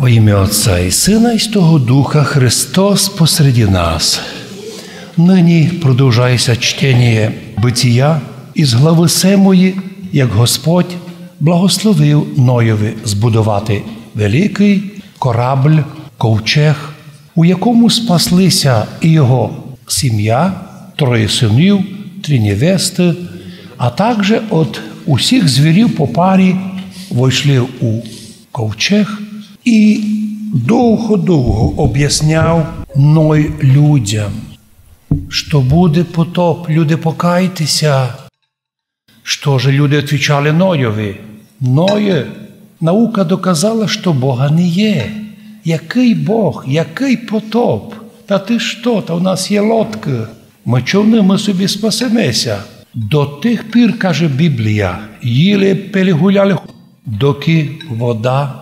Во ім'я Отця і Сина, і Святого Духа Христос посреди нас. Нині продовжається чтення битія із глави Семої, як Господь благословив Ноєві збудувати великий корабль, ковчег, у якому спаслися і його сім'я, троє синів, три невести, а також от усіх звірів по парі войшли у ковчег і довго-довго об'ясняв Ной людям, що буде потоп, люди покайтеся. Що ж люди відповідали Нойові? Ное, наука доказала, що Бога не є. Який Бог, який потоп? Та ти що? Та у нас є лодки. Ми човни, ми собі спасемося. До тих пір, каже Біблія, їли, пили, гуляли, доки вода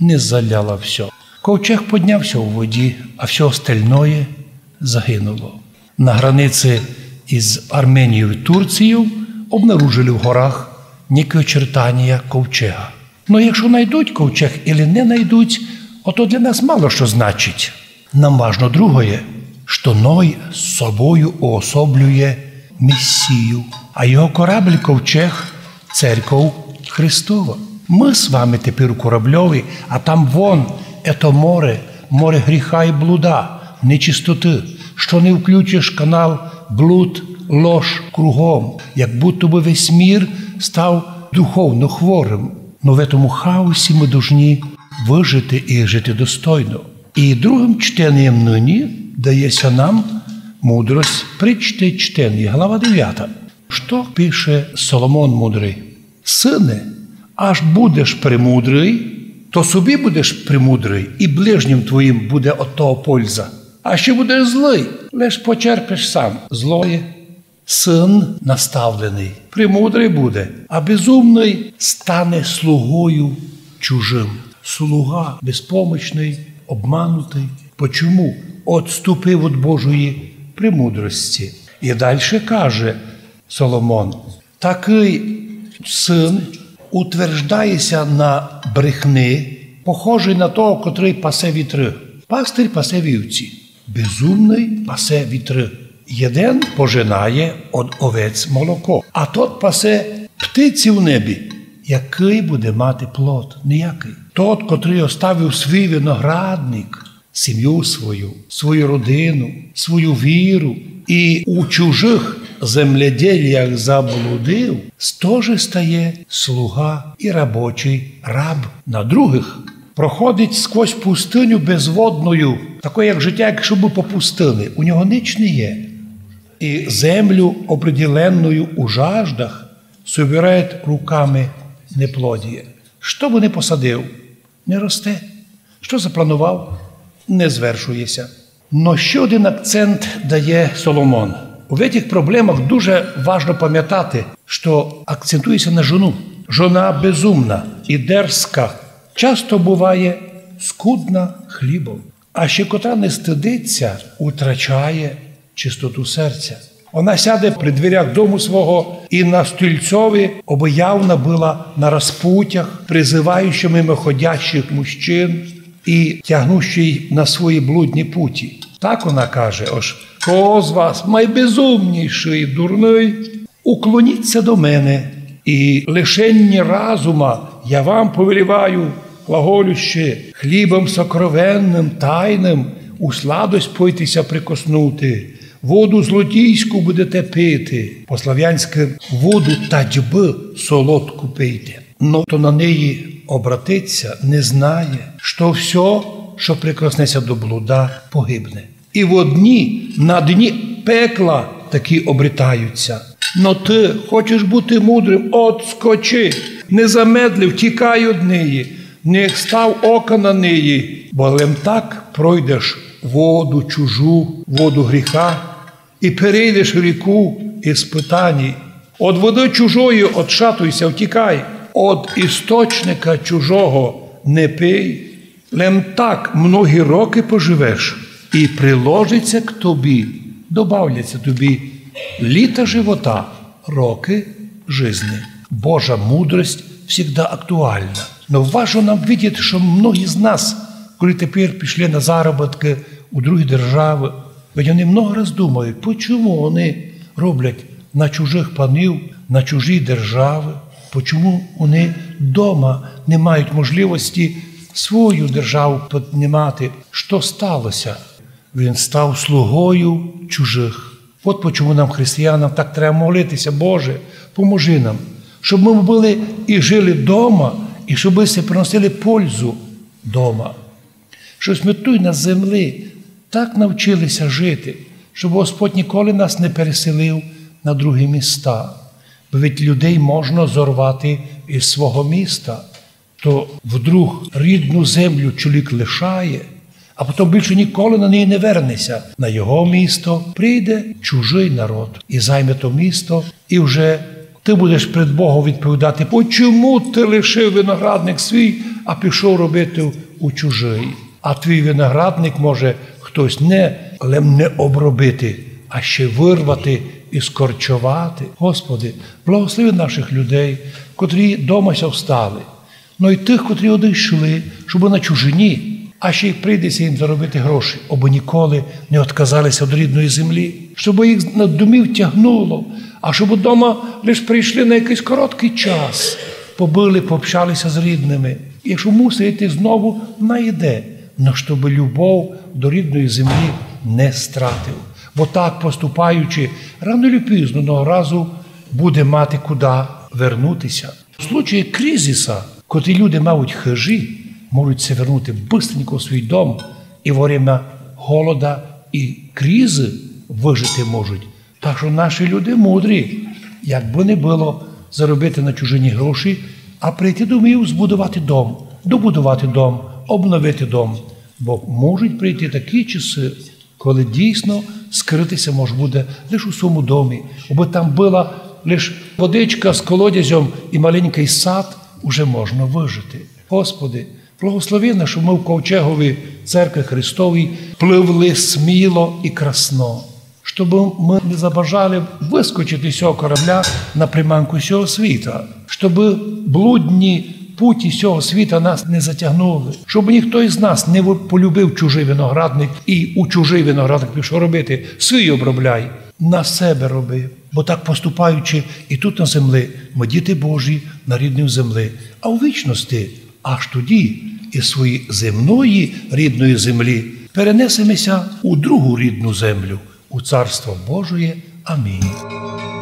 не заляла все. Ковчег піднявся у воді, а все остальное загинуло. На границі із Арменією і Турцією обнаружили в горах ніякі очертання ковчега. Ну якщо знайдуть ковчег і не знайдуть, ото для нас мало що значить. Нам важно другое, що Ной з собою уособлює Месію, а його корабль ковчег церков Христова. Ми з вами тепер у корабльові, а там вон ето море, море гріха і блуда, нечистоти, що не включиш канал блуд, лож кругом, як будто би весь мір став духовно хворим. Но в цьому хаосі ми повинні вижити і жити достойно. І другим чтенням нині дається нам мудрость причти чтення, глава 9. Що пише Соломон мудрий? Сине, аж будеш премудрий, то собі будеш премудрий, і ближнім твоїм буде от того польза. А ще будеш злий, лиш почерпиш сам злоє. Син наставлений, премудрий буде, а безумний стане слугою чужим. Слуга безпомічний, обманутий. Почому? Отступив від Божої премудрості. І далі каже Соломон: такий син утверждається на брехни, похожий на того, котрий пасе вітри. Пастир пасе вівці, безумний пасе вітри. Єден пожинає від овець молоко, а тот пасе птиці в небі. Який буде мати плод? Ніякий. Тот, котрий оставив свій виноградник, сім'ю свою, свою родину, свою віру і у чужих земледіллях заблудив, стоже стає слуга і робочий раб на других. Проходить сквозь пустиню безводною, такою, як життя, якщо би по пустини. У нього ніч не є. І землю, определенною у жаждах, собирає руками неплодіє. Що би не посадив, не росте. Що запланував, не звершується. Но ще один акцент дає Соломон. У цих проблемах дуже важливо пам'ятати, що акцентується на жону. Жона безумна і дерзка, часто буває скудна хлібом, а ще котра не стидиться, утрачає чистоту серця. Вона сяде при дверях дому свого і на стільцові обиявна була на розпутях, призиваючи мимоходящих мужчин і тягнущий на свої блудні путі. Так вона каже: ось кого з вас найбезумніший, дурний, уклоніться до мене, і лишенні разума я вам повеліваю, глаголюще, хлібом сокровенним, тайним, у сладость пойтеся прикоснути. Воду злодійську будете пити, по-слав'янськи воду тадьби солодку пийте. Но то на неї обратиться, не знає, що все, що прикоснеться до блуда, погибне. І в одні на дні пекла такі обрітаються. Но ти хочеш бути мудрим, от скочи, не замедлив, тікай від неї, не став ока на неї, бо лем так пройдеш воду чужу, воду гріха, і перейдеш ріку іспитані. От води чужої отшатуйся, втікай, от істочника чужого не пий, лем так многі роки поживеш, і приложиться к тобі добавляться тобі літа живота, роки жизни. Божа мудрость завжди актуальна. Но важно нам видіти, що многі з нас, коли тепер пішли на заробітки у другі держави, ведь вони много раз думають, чому вони роблять на чужих панів, на чужі держави, чому вони вдома не мають можливості свою державу піднімати. Що сталося? Він став слугою чужих. От чому нам, християнам, так треба молитися, Боже, поможи нам, щоб ми були і жили вдома, і щоб ми приносили пользу вдома. Щось ми тут на землі так навчилися жити, щоб Господь ніколи нас не переселив на другі міста. Бо від людей можна зорвати із свого міста, то вдруг рідну землю чоловік лишає, а потім більше ніколи на неї не вернеться. На його місто прийде чужий народ і займе то місто, і вже ти будеш перед Богом відповідати, чому ти лишив виноградник свій, а пішов робити у чужий. А твій виноградник може хтось не, але не обробити, а ще вирвати і скорчувати. Господи, благослови наших людей, котрі домася встали, ну і тих, котрі одійшли, щоб на чужині, а ще й прийдеться їм заробити гроші, або ніколи не відказалися від рідної землі, щоб їх на домів тягнуло, а щоб вдома лише прийшли на якийсь короткий час, побили, пообщалися з рідними. Якщо мусить йти знову, найде, но щоб любов до рідної землі не стратив. Бо так, поступаючи, рано чи пізно одного разу буде мати куди вернутися. В случаї кризиса, коли люди мають хижі, можуть це вернути бистренько в свій дом і во время голода і кризи вижити можуть. Так що наші люди мудрі, як би не було заробити на чужині гроші, а прийти до домів, збудувати дом, добудувати дом, обновити дом. Бо можуть прийти такі часи, коли дійсно скритися може буде лише у своєму домі, аби там була лише водичка з колодязем і маленький сад, уже можна вижити. Господи, благослови нас, щоб ми в ковчегові церкви Христовій пливли сміло і красно, щоб ми не забажали вискочити з цього корабля на приманку цього світа, щоб блудні путі цього світа нас не затягнули, щоб ніхто із нас не полюбив чужий виноградник і у чужий виноградник пішов робити, свій обробляй, на себе роби. Бо так поступаючи і тут на землі, ми діти Божі на рідній землі, а у вічності, аж тоді із своєї земної рідної землі перенесемося у другу рідну землю, у Царство Божоє. Амінь.